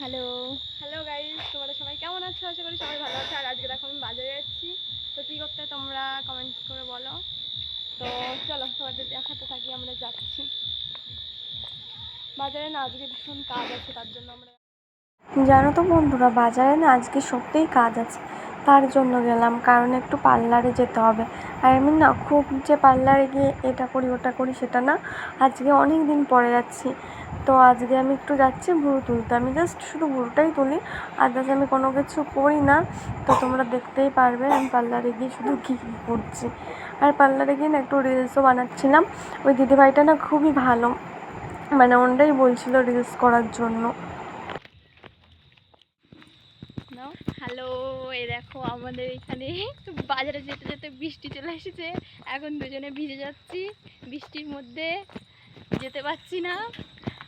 Hello. Hello guys তোমরা সবাই কেমন আছো? আশা করি সবাই ভালো আছে। আর আজকে দেখো আমি বাজারে যাচ্ছি। তো কী করতে তোমরা কমেন্টস করে বলো। তো চলো তোমাদের দেখাতে থাকি আমরা যাচ্ছি। বাজারে না আজকে ভীষণ কাজ আছে তার জন্য আমরা জানো তো বন্ধুরা বাজারে না আজকে সত্যিই কাজ আছে। তার জন্য গেলাম কারণ একটু পার্লারে যেতে হবে। আর আমি না খুব যে পার্লারে গিয়ে এটা করি ওটা করি সেটা না আজকে অনেক দিন পরে যাচ্ছি। তো আজকে আমি একটু যাচ্ছি ভুরু তুলতে। আমি জাস্ট শুধু ভুরুটাই তুলি আদার্স আমি কোনো কিছু করি না। তো তোমরা দেখতেই পারবে, আমি পার্লারে গিয়ে শুধু কী কী করছি। আর পার্লারে গিয়ে না একটু রিলসও বানাচ্ছিলাম। ওই দিদিভাইটা না খুবই ভালো। মানে ওনটাই বলছিল রিলস করার জন্য। হ্যালো, এই দেখো আমাদের এখানে বাজারে যেতে যেতে বৃষ্টি চলে এসেছে। এখন দুজনে ভিজে যাচ্ছি, বৃষ্টির মধ্যে যেতে পারছি না।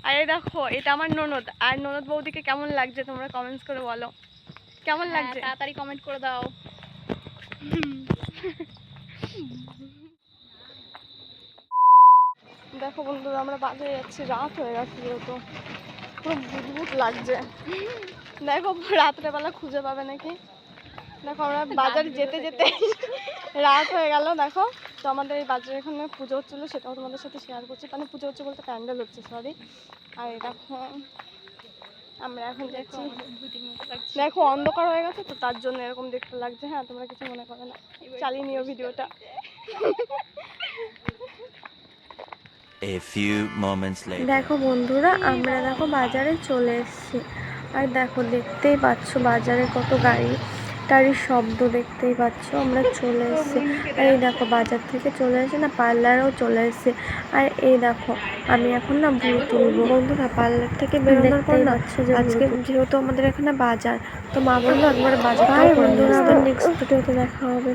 আর এই দেখো এটা আমার ননদ। আর ননদ বৌদিকে কেমন লাগছে তোমরা কমেন্টস করে বলো। কেমন হ্যাঁ, লাগছে? তাড়াতাড়ি কমেন্ট করে দাও। দেখো বন্ধুরা আমরা বাজারে যাচ্ছি রাত হয়ে গেছে যেহেতু। পুরো বুটবুট লাগছে। দেখো রাত্রেবেলা খুঁজে পাবে নাকি? দেখো আমরা বাজারে যেতে যেতে রাত হয়ে গেল দেখো। তো আমাদের এই বাজারে এখানে পুজো হচ্ছিল সেটাও তোমাদের সাথে শেয়ার করছি। মানে পুজো হচ্ছে বলতে প্যান্ডেল হচ্ছে সরি আর দেখো আমরা এখন যাচ্ছি দেখো অন্ধকার হয়ে গেছে তো তার জন্য এরকম দেখতে লাগছে। হ্যাঁ তোমরা কিছু মনে করো না। চালিয়ে নিও ভিডিওটা। A few moments later. দেখো বন্ধুরা আমরা দেখো বাজারে চলে এসেছি। আর দেখো দেখতেই পাচ্ছ বাজারে কত গাড়ি। গাড়ির শব্দ দেখতেই পাচ্ছ আমরা চলে এসেছি। আর এই দেখো বাজার থেকে চলে এসে না পার্লারেও চলে এসেছি। আর এই দেখো আমি এখন না ভুল তুলবো। বন্ধুরা পার্লার থেকে বেরোনোর পর না আজকে যেহেতু আমাদের এখানে বাজার তো মা বলল একবার বাজার বন্ধুরা আবার নেক্সট ভিডিওতে দেখা হবে।